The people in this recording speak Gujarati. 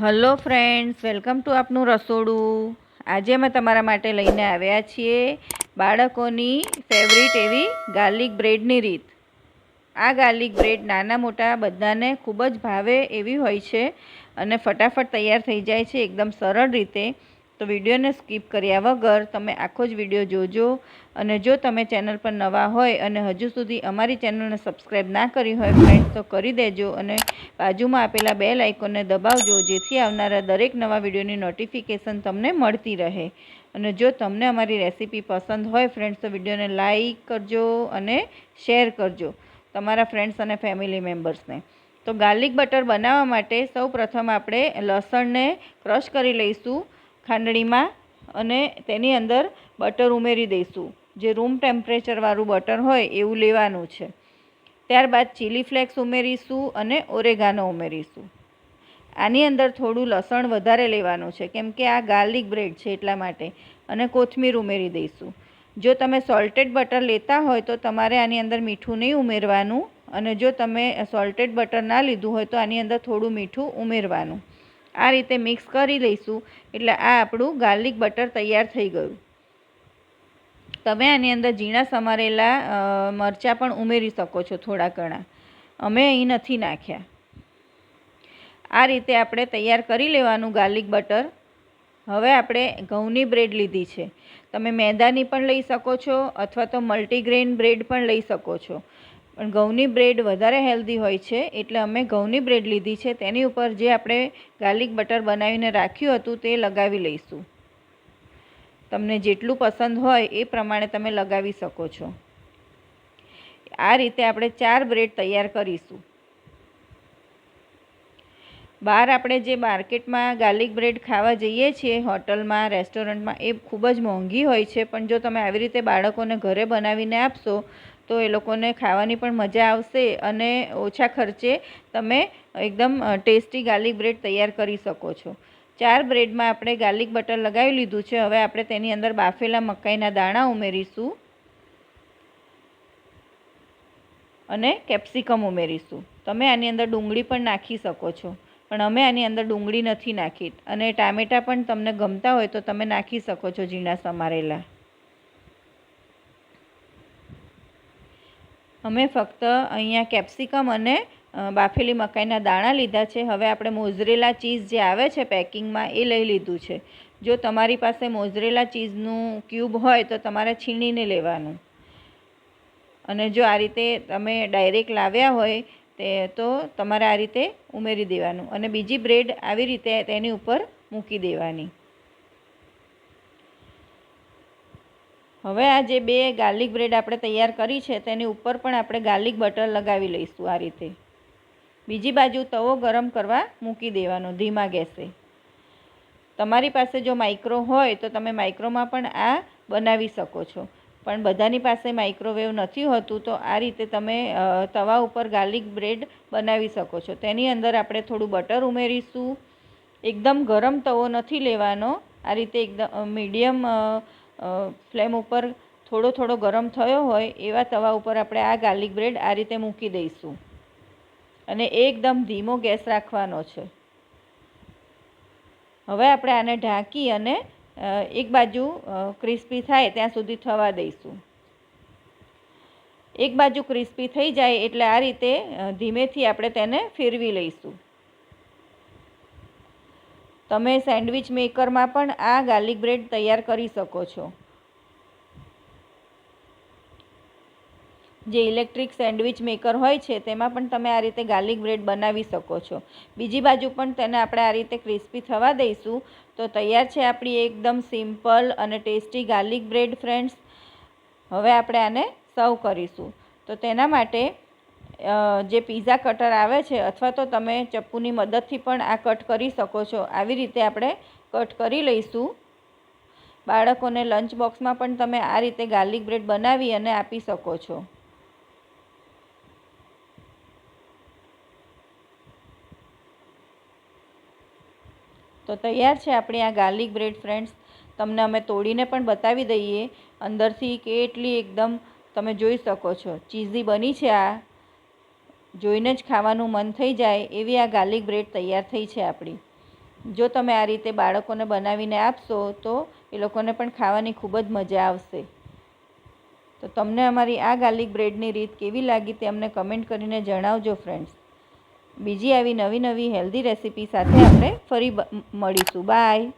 હલો ફ્રેન્ડ્સ વેલકમ ટુ આપનું રસોડું. આજે અમે તમારા માટે લઈને આવ્યા છીએ બાળકોની ફેવરિટ એવી ગાર્લિક બ્રેડની રીત. આ ગાર્લિક બ્રેડ નાના મોટા બધાને ખૂબ જ ભાવે એવી હોય છે અને ફટાફટ તૈયાર થઈ જાય છે એકદમ સરળ રીતે. તો વિડીયોને સ્કીપ કર્યા વગર તમે આખો જ વીડિયો જોજો. અને જો તમે ચેનલ પર નવા હોય અને હજુ સુધી અમારી ચેનલને સબસ્ક્રાઈબ ના કરી હોય ફ્રેન્ડ્સ તો કરી દેજો અને બાજુમાં આપેલા બે લાઇકોનને દબાવજો, જેથી આવનારા દરેક નવા વિડીયોની નોટિફિકેશન તમને મળતી રહે. અને જો તમને અમારી રેસીપી પસંદ હોય ફ્રેન્ડ્સ તો વિડીયોને લાઇક કરજો અને શેર કરજો તમારા ફ્રેન્ડ્સ અને ફેમિલી મેમ્બર્સને તો ગાર્લિક બટર બનાવવા માટે સૌ પ્રથમ આપણે લસણને ક્રશ કરી લઈશું. ખાંડણીમાં અને તેની અંદર બટર ઉમેરી દઈશું. જે રૂમ ટેમ્પરેચરવાળું બટર હોય એવું લેવાનું છે. ત્યારબાદ ચીલી ફ્લેક્સ ઉમેરીશું અને ઓરેગાનો ઉમેરીશું. આની અંદર થોડું લસણ વધારે લેવાનું છે, કેમ કે આ ગાર્લિક બ્રેડ છે એટલા માટે. અને કોથમીર ઉમેરી દઈશું. જો તમે સોલ્ટેડ બટર લેતા હોય તો તમારે આની અંદર મીઠું નહીં ઉમેરવાનું. અને જો તમે સોલ્ટેડ બટર ના લીધું હોય તો આની અંદર થોડું મીઠું ઉમેરવાનું. આ રીતે મિક્સ કરી લઈશું. એટલે આ આપણું ગાર્લિક બટર તૈયાર થઈ ગયું. તમે આની અંદર ઝીણા સમારેલા મરચાં પણ ઉમેરી શકો છો થોડા ઘણા. અમે અહીં નથી નાખ્યા. આ રીતે આપણે તૈયાર કરી લેવાનું ગાર્લિક બટર. હવે આપણે ઘઉંની બ્રેડ લીધી છે. તમે મેદાની પણ લઈ શકો છો અથવા તો મલ્ટીગ્રેન બ્રેડ પણ લઈ શકો છો. પણ ઘઉંની બ્રેડ વધારે હેલ્ધી હોય છે, એટલે અમે ઘઉંની બ્રેડ લીધી છે. તેની ઉપર જે આપણે ગાર્લિક બટર બનાવીને રાખ્યું હતું તે લગાવી લઈશું. તમને જેટલું પસંદ હોય એ પ્રમાણે તમે લગાવી શકો છો. આ રીતે આપણે ચાર બ્રેડ તૈયાર કરીશું. બહાર આપણે જે માર્કેટમાં ગાર્લિક બ્રેડ ખાવા જઈએ છીએ, હોટલમાં, રેસ્ટોરન્ટમાં, એ ખૂબ જ મોંઘી હોય છે. પણ જો તમે આવી રીતે બાળકોને ઘરે બનાવીને આપશો તો એ લોકોને ખાવાની પણ મજા આવશે અને ઓછા ખર્ચે તમે એકદમ ટેસ્ટી ગાર્લિક બ્રેડ તૈયાર કરી શકો છો. ચાર બ્રેડમાં આપણે ગાર્લિક બટર લગાવી લીધું છે. હવે આપણે તેની અંદર બાફેલા મકાઈના દાણા ઉમેરીશું. અને કેપ્સિકમ ઉમેરીશું. તમે આની અંદર ડુંગળી પણ નાખી શકો છો. પણ અમે આની અંદર ડુંગળી નથી નાખી. અને ટામેટાં પણ તમને ગમતા હોય તો તમે નાખી શકો છો ઝીણા સમારેલા. અમે ફક્ત અહીંયા કેપ્સિકમ અને બાફેલી મકાઈના દાણા લીધા છે. હવે આપણે મોઝરેલા ચીઝ જે આવે છે પેકિંગમાં એ લઈ લીધું છે. જો તમારી પાસે મોઝરેલા ચીઝનું ક્યુબ હોય તો તમારે છીણીને લેવાનું. અને જો આ રીતે તમે ડાયરેક્ટ લાવ્યા હોય તે, તો તમારે આ રીતે ઉમેરી દેવાનું. અને બીજી બ્રેડ આવી રીતે તેની ઉપર મૂકી દેવાની. હવે આ જે બે ગાર્લિક બ્રેડ આપણે તૈયાર કરી છે, તેની ઉપર પણ આપણે ગાર્લિક બટર લગાવી લઈશું આ રીતે. બીજી બાજુ તવો ગરમ કરવા મૂકી દેવાનો ધીમા ગેસે. તમારી પાસે જો માઇક્રો હોય તો તમે માઇક્રોમાં પણ આ બનાવી શકો છો. પણ બધાની પાસે માઇક્રોવેવ નથી હોતું, તો આ રીતે તમે તવા ઉપર ગાર્લિક બ્રેડ બનાવી શકો છો. તેની અંદર આપણે થોડું બટર ઉમેરીશું. એકદમ ગરમ તવો નથી લેવાનો. આ રીતે એકદમ મીડિયમ ફ્લેમ ઉપર થોડો થોડો ગરમ થયો હોય એવા તવા ઉપર આપણે આ ગાર્લિક બ્રેડ આ રીતે મૂકી દઈશું. અને એકદમ ધીમો ગેસ રાખવાનો છે. હવે આપણે આને ઢાંકી અને એક બાજુ ક્રિસ્પી થાય ત્યાં સુધી થવા દઈશું. એક બાજુ ક્રિસ્પી થઈ જાય એટલે આ રીતે ધીમેથી આપણે તેને ફેરવી લઈશું. તમે સેન્ડવિચ મેકરમાં પણ આ ગાર્લિક બ્રેડ તૈયાર કરી શકો છો. જે ઇલેક્ટ્રિક સેન્ડવિચ મેકર હોય છે, તેમાં પણ તમે આ રીતે ગાર્લિક બ્રેડ બનાવી શકો છો. બીજી બાજુ પણ તેને આપણે આ રીતે ક્રિસ્પી થવા દઈશું. તો તૈયાર છે આપણી એકદમ સિમ્પલ અને ટેસ્ટી ગાર્લિક બ્રેડ, ફ્રેન્ડ્સ. હવે આપણે આને સર્વ કરીશું. તો તેના માટે જે પીઝા કટર આવે છે, અથવા તો તમે ચપ્પુની મદદથી પણ આ કટ કરી શકો છો. આવી રીતે આપણે કટ કરી લઈશું. બાળકોને લંચ બોક્સમાં પણ તમે આ રીતે ગાર્લિક બ્રેડ બનાવી અને આપી શકો છો. તો તૈયાર છે આપણી આ ગાર્લિક બ્રેડ ફ્રેન્ડ્સ તમને અમે તોડીને પણ બતાવી દઈએ. અંદરથી કેટલી એકદમ તમે જોઈ શકો છો. ચીઝી બની છે આ. જોઈને જ ખાવાનું મન થઈ જાય એવી આ ગાર્લિક બ્રેડ તૈયાર થઈ છે આપણી. જો તમે આ રીતે બાળકોને બનાવીને આપશો તો એ લોકોને પણ ખાવાની ખૂબ જ મજા આવશે. તો તમને અમારી આ ગાર્લિક બ્રેડની રીત કેવી લાગી તે અમને કમેન્ટ કરીને જણાવજો ફ્રેન્ડ્સ. બીજી આવી નવી નવી હેલ્ધી રેસીપી સાથે આપણે ફરી મળીશું. બાય.